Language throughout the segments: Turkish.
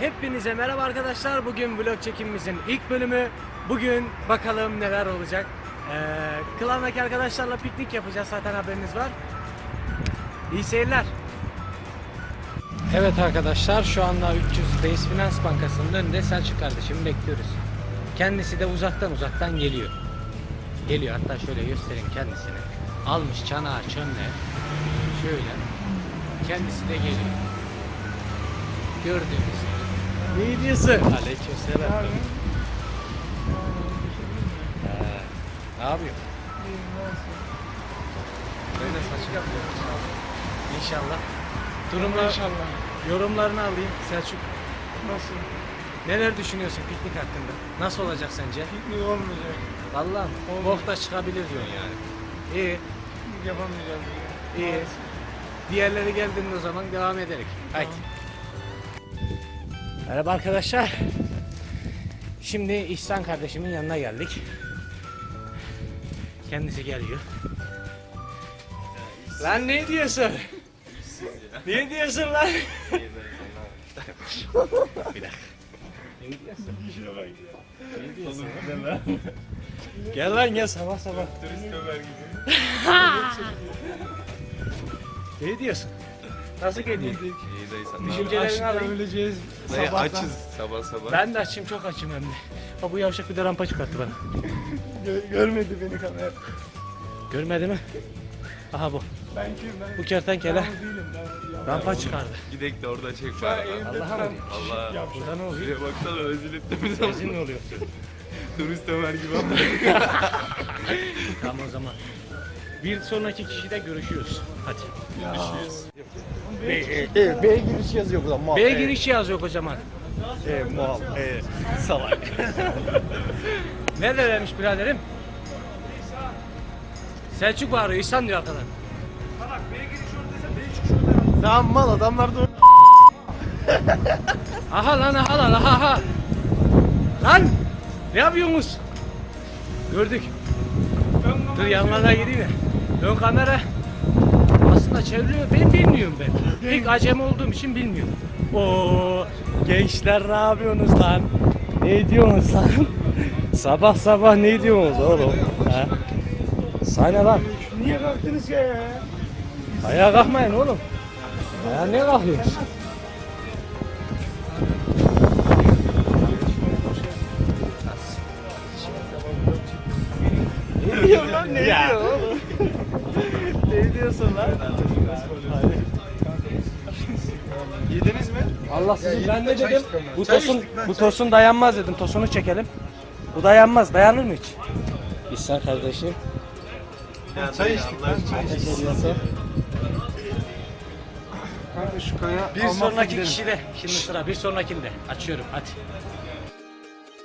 Hepinize merhaba arkadaşlar. Bugün vlog çekimimizin ilk bölümü. Bugün bakalım neler olacak. Ee, Kılav'daki arkadaşlarla piknik yapacağız zaten haberiniz var. İyi seyirler. Evet arkadaşlar şu anda 300 Base Finans Bankası'nın önünde Selçuk kardeşimi bekliyoruz. Kendisi de uzaktan uzaktan geliyor. Geliyor hatta şöyle göstereyim kendisini. Almış çanağı çömle. Şöyle. Kendisi de geliyor. Gördüğünüz Ne diyorsun? Aleykümselam. Ee, ne yapıyorsun? Ben de saçı yapıyorum. İnşallah. Durumlar, İnşallah. yorumlarını alayım Selçuk. Nasıl? Neler düşünüyorsun piknik hakkında? Nasıl olacak sence? Piknik olmayacak. Vallahi bok da çıkabilir diyorsun yani. İyi, yapamayacağız. iyi. Diğerleri geldiğinde o zaman devam ederek. Haydi. Merhaba arkadaşlar. Şimdi İhsan kardeşimin yanına geldik. Kendisi geliyor. Lan ne diyorsun? ne diyorsun lan? Bir dakika. Ne diyorsun? Ne diyorsun? Gel lan gel sabah sabah. Turist Ömer gibi. Ne diyorsun? Nasıl gidiyor? İyi dayı sen ne Düşüncelerini yapıyorsun? alayım. öleceğiz. Dayı, Sabahtan. açız. Sabah sabah. Ben de açım çok açım hem de. Ha, bu yavşak bir de rampa çıkarttı bana. Gö- görmedi beni kamera. Görmedi mi? Aha bu. Ben kim ben? Bu kertenkele Ben değilim ben. rampa çıkardı. Gidek de orada çek an bari. elimde Allah'a tutan mı Allah. yap. Burada ne oluyor? Şuraya baksana rezil etti bizi. Rezil mi oluyor? Turist Ömer gibi ama. tamam o zaman. Bir sonraki kişide görüşüyoruz. Hadi. E, B giriş yazıyor burada mal. B giriş yazıyor kocaman. E, mal. E, salak. Neredelermiş biraderim? Selçuk bağırıyor, İhsan diyor arkadan. Tamam mal adamlar da Aha lan aha lan aha aha. Lan! Ne yapıyorsunuz? Gördük. Dur yanlarına gideyim mi? Ön kamera aslında çeviriyor. Ben bilmiyorum ben. İlk acem olduğum için bilmiyorum. Oo gençler ne yapıyorsunuz lan? Ne diyorsunuz lan? sabah sabah ne diyorsunuz oğlum? Ha? Sahne lan. Niye kalktınız ya? Ayağa kalkmayın oğlum. Ayağa ne kalkıyorsun? ne diyor lan ne Ya. diyor diyorsun lan? Yediniz mi? Allah sizi ben de dedim. Bu tosun bu tosun dayanmaz dedim. Tosunu çekelim. Bu dayanmaz. Dayanır mı hiç? İhsan kardeşim. Çay içtik lan çay içtik. Kanka şu kaya Bir sonraki kişide. Şimdi sıra bir sonrakinde. Açıyorum hadi.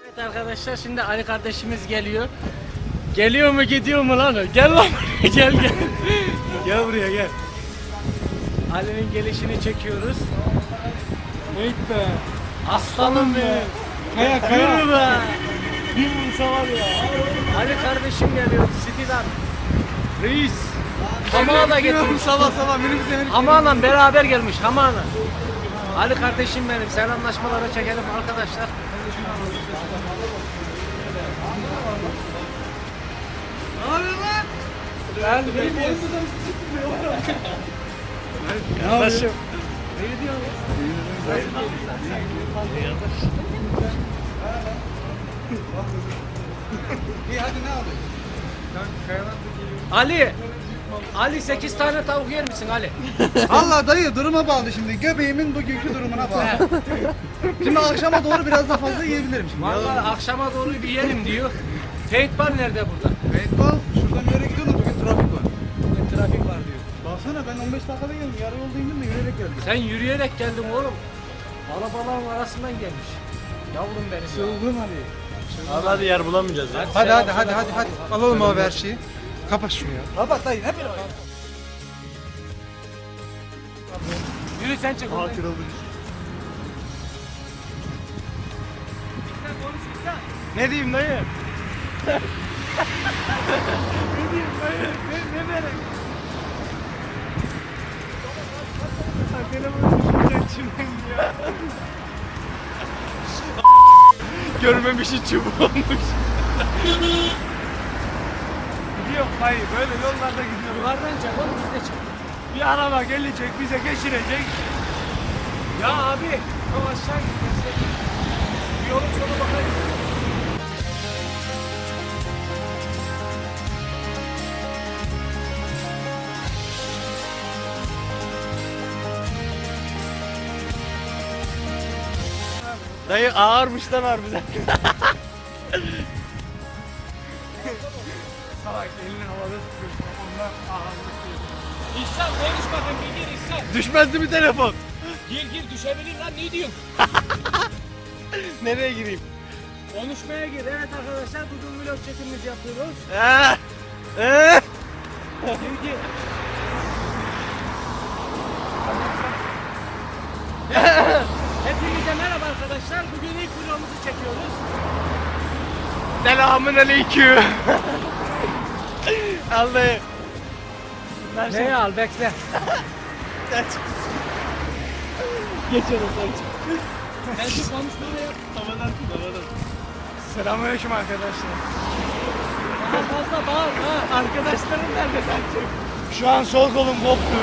Evet arkadaşlar şimdi Ali kardeşimiz geliyor. Geliyor mu gidiyor mu lan? Gel lan buraya, gel gel. gel buraya gel. Ali'nin gelişini çekiyoruz. Eğit be. Aslanım be. Kaya kaya. Yürü be. Bir vursa var ya. Ali kardeşim geliyor City'den. Reis. Hamağa da getirmiş. Sabah sabah minibüse Hamağla beraber gelmiş Hamağla. Ali kardeşim benim. Selamlaşmaları çekelim arkadaşlar. Ben benim Kardeşim. Ne diyorsun? İyi hadi ne alıyorsun? Da. Ali. Ali 8 tane tavuk yer misin Ali? Allah dayı duruma bağlı şimdi. Göbeğimin bugünkü durumuna bağlı. şimdi akşama doğru biraz daha fazla yiyebilirim şimdi. Vallahi akşama doğru bir yiyelim diyor. Paintball nerede burada? Paintball trafik var diyor. Baksana ben 15 dakikada geldim. Yarı yolda indim de yürüyerek geldim. Sen yürüyerek geldin oğlum. Arabaların arasından gelmiş. Yavrum benim. ya. Çılgın Ali. Hadi yer bulamayacağız ya. Hadi hadi hadi hadi hadi. Alalım abi her şeyi. Kapat şunu ya. Kapat dayı. Hep Yürü sen çık. oradan. Ne diyeyim dayı? Telefonu düşünce içimden ya. Görmemişin çubuğu olmuş. Gidiyor dayı böyle yollarda gidiyor. Yukarıdan çek oğlum biz de çek. Bir araba gelecek bize geçirecek. Ya abi o aşağı gitmezsek. Bir yolun sonu bakarız. Dayı ağırmış lan harbiden. Salak elini havada tutuyor. Ondan ağırlık diyor. İhsan konuş bakayım bir gir İhsan. Düşmezdi mi telefon? Gir gir düşebilir lan ne diyorsun? Nereye gireyim? Konuşmaya gir. Evet arkadaşlar bugün vlog çekimimiz yapıyoruz. Eee. Eee. Gir gir. Merhaba arkadaşlar. Bugün ilk vlogumuzu çekiyoruz. Selamun aleyküm. Al dayı. Neyi al bekle. Sen çık. Geç onu sen çık. Ben şu konuşmayı yap. Havadan tut havadan. Selamünaleyküm arkadaşlar. Daha fazla bağırma. Arkadaşlarım nerede sen çık. Şu an sol kolum koptu.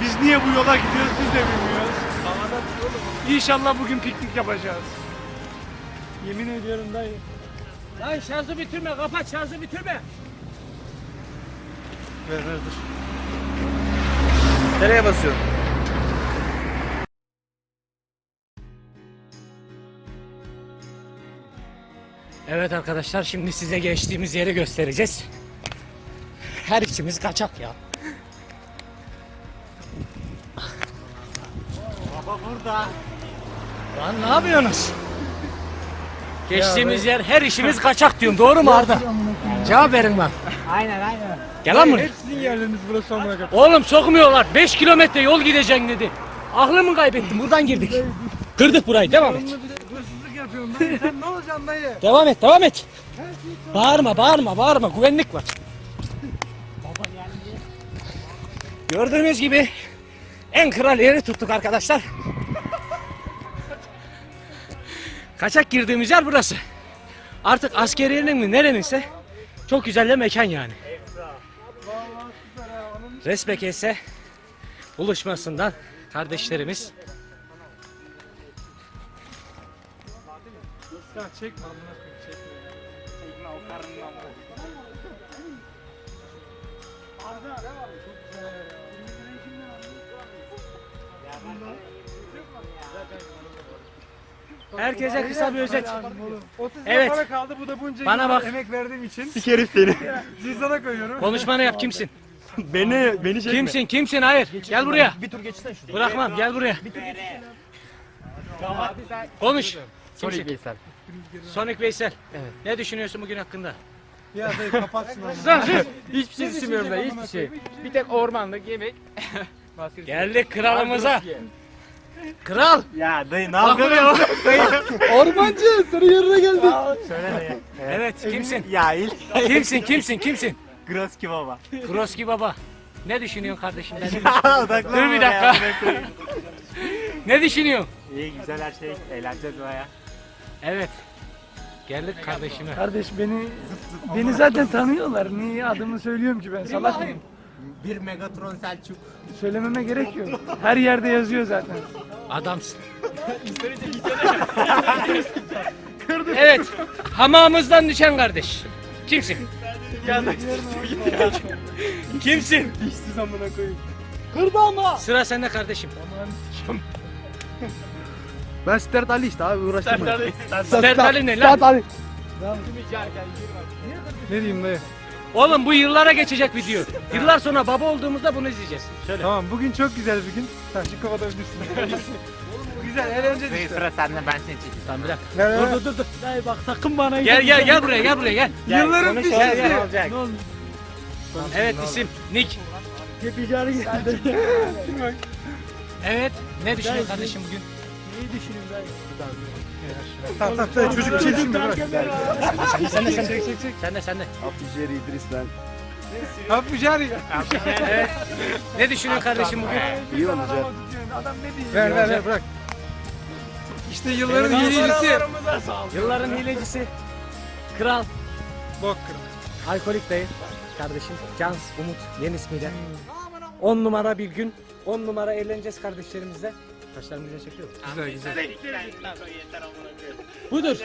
Biz niye bu yola gidiyoruz biz de bilmiyoruz. İnşallah bugün piknik yapacağız. Yemin ediyorum dayı. Lan şarjı bitirme kapat şarjı bitirme. Ver ver dur. Nereye basıyorsun? Evet arkadaşlar şimdi size geçtiğimiz yeri göstereceğiz. Her içimiz kaçak ya. Burada. Lan ne yapıyorsunuz? Geçtiğimiz yer her işimiz kaçak diyorum doğru mu Arda? Cevap verin lan. Aynen aynen. Gel lan buraya. Hepsinin yerleriniz burası amına kadar. Oğlum sokmuyorlar. 5 kilometre yol gideceksin dedi. Aklımı kaybettim. Buradan girdik. Kırdık burayı. Devam et. Hırsızlık yapıyorum dayı. Sen ne olacaksın dayı? Devam et. Devam et. Bağırma, bağırma, bağırma. Güvenlik var. Gördüğünüz gibi en kral yeri tuttuk arkadaşlar. Kaçak girdiğimiz yer burası. Artık askeriyenin mi nereninse çok güzel de mekan yani. Resbekese buluşmasından kardeşlerimiz çekme çekme. Çekme o karının amına. Arda ne var? Çok güzel yer ya. Herkese kısa bir özet. 30 Evet. para kaldı bu da bunca Bana bak. emek verdiğim için Sikerim seni. cüzdana koyuyorum. Konuşmanı yap kimsin? beni beni çekme. Kimsin? Kimsin? Hayır. Gel buraya. Bir tur geçsen şurada. Bırakmam. Gel buraya. Konuş. Sonic Veysel. Sonic Veysel. Ne düşünüyorsun bugün hakkında? Ya dayı kapatsın onu. Hiçbir şey düşünmüyorum ben hiçbir şey. Bir tek ormanlık yemek. Geldik kralımıza. Kral. Ya dayı ne yapıyorsun? Ormancı senin yerine geldik. Söyle dayı. Evet. Kimsin? Ya il. Kimsin? Kimsin? Kimsin? Groski baba. Kroski baba. Ne düşünüyorsun kardeşimden? Ya odaklanma Dur bir dakika. ya, ne düşünüyorsun? İyi güzel her şey. Eğleneceğiz baya. Evet. Geldik kardeşime. Kardeş beni beni zaten tanıyorlar. Niye adımı söylüyorum ki ben salak mıyım? Bir Megatron Selçuk. Söylememe gerek yok. Her yerde yazıyor zaten. Adamsın. evet. Hamamımızdan düşen kardeş. Kimsin? Kimsin? İşsiz amına koyayım. Sıra sende kardeşim. Ben Stert Ali işte abi uğraştırma. Stert Ali ne lan? Ali. Ne diyeyim dayı? Oğlum bu yıllara geçecek video. Yıllar sonra baba olduğumuzda bunu izleyeceğiz. Söyle. Tamam bugün çok güzel bir gün. Sen şu kapatabilirsin. güzel eğlenceli Dayı işte. sıra sende ben seni çekeyim. Tamam bir dakika. Ne- Dur dur dur. dur. Dayı bak sakın bana Gel gel gel buraya gel buraya gel. Yılların konuş, gel, gel, olacak. Ne oldu? Evet isim Nick. Hep icari geldi. Evet. Ne düşünüyorsun kardeşim bugün? Neyi düşünüyorsun dayı? Tamam tamam tamam çocuk bir şey düşünme bırak. Sen de sen de. Çek çek çek. Sen de sen de. Hafif icari. Evet. Ne düşünüyorsun kardeşim bugün? İyi olacak. Adam ne diyeyim? Ver ver ver bırak. İşte yılların hilecisi. Yılların hilecisi. Kral. Bok kral. Alkolik dayı. Kardeşim. Cans, Umut. Yeni ismiyle. 10 numara bir gün. 10 numara eğleneceğiz kardeşlerimizle. Taşlarımızı çekiyoruz. Güzel güzel. Budur.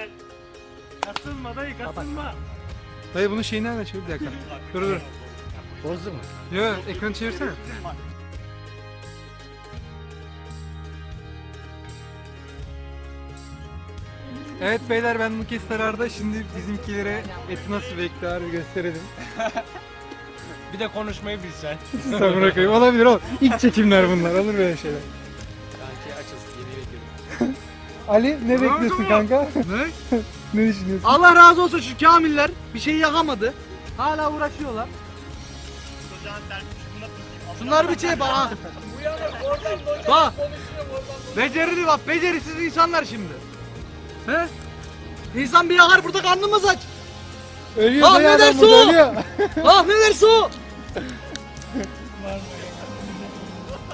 Kasılma dayı kasılma. Dayı bunun şeyini nereden çevir bir dakika. Dur dur. Bozdu mu? Yo ekranı çevirsene. Evet beyler ben bu kez sararda şimdi bizimkilere eti nasıl bekler gösterelim. Bir de konuşmayı bilsen. Samura koyayım olabilir oğlum. İlk çekimler bunlar olur böyle şeyler. Ali ne bekliyorsun kanka? ne? ne düşünüyorsun? Allah razı olsun şu kamiller bir şey yakamadı. Hala uğraşıyorlar. Şunları bir şey bak ha. Bak. Becerili bak becerisiz insanlar şimdi. He? İnsan bir yakar burada karnımız aç. Ölüyor dayı ne burada o? Ah ne dersin o?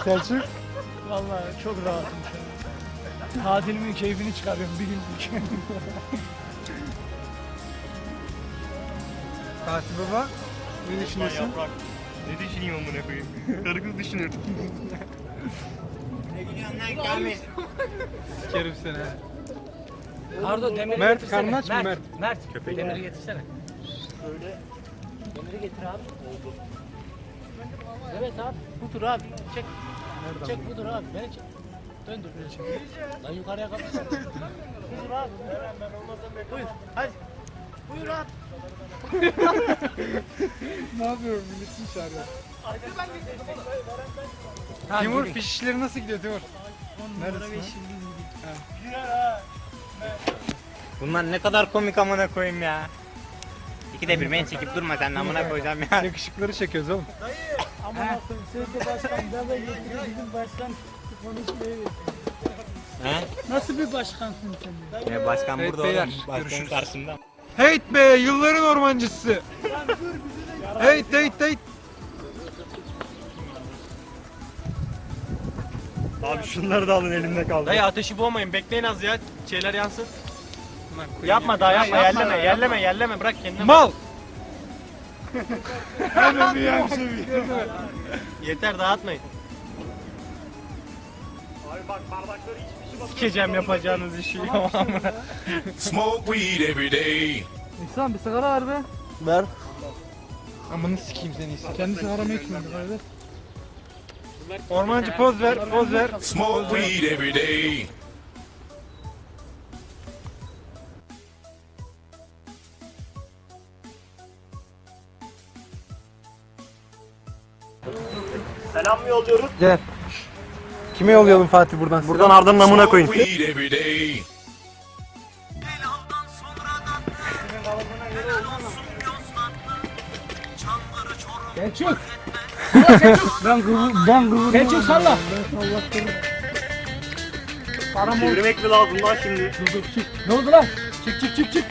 Selçuk. Vallahi çok rahatım şu an. Tatilimin keyfini çıkarıyorum bir günlük. Fatih baba ne düşünüyorsun? Ne düşünüyorum amına koyayım? Karı kız düşünür. Sikerim seni ha. Kardo demiri Mert, getirsene. karnın aç mı Mert? Mert. Demiri getirsene. Şöyle. Demiri getir abi. Evet abi. Budur abi. Çek. çek budur abi. Beni çek. Döndür beni çek. Lan yukarıya kalksana. budur abi. Buyur. Hadi. Buyur abi. Ne yapıyorum milletin çağırıyor. Ha, Timur yürü. fiş işleri nasıl gidiyor Timur? Neredesin? lan? Bunlar ne kadar komik amına koyayım ya. İkide bir beni çekip durma sen amına koyacağım ya. Yakışıkları çekiyoruz oğlum. Ama nasıl Sevgi Başkan da getiriyor bizim başkan He? Nasıl bir başkansın sen? Ya başkan Evet, burada beyler, oğlum. Başkanın görüşürüz. karşısında. Heyt be yılların ormancısı. Heyt heyt heyt. Abi şunları da alın elimde kaldı. Dayı ateşi boğmayın bekleyin az ya. Şeyler yansın. Yapma daha yapma, yerleme, yerleme, yerleme bırak kendine. Mal. Yeter dağıtmayın. Sikeceğim yapacağınız işi. Smoke weed every day. İhsan bir sigara ver be. Amanı sikeyim seni iyisi. Kendi sigaramı içmiyorum kardeş. Ormancı poz ver, poz ver. Smoke weed every day. Selam mı yolluyoruz? Gel. Kime yollayalım Fatih buradan? Buradan Arda'nın amına koyun. Selçuk. Ben kıvır, ben kıvır. Selçuk salla. Çevirmek mi lazım lan şimdi? Ne oldu lan? Çık çık çık çık.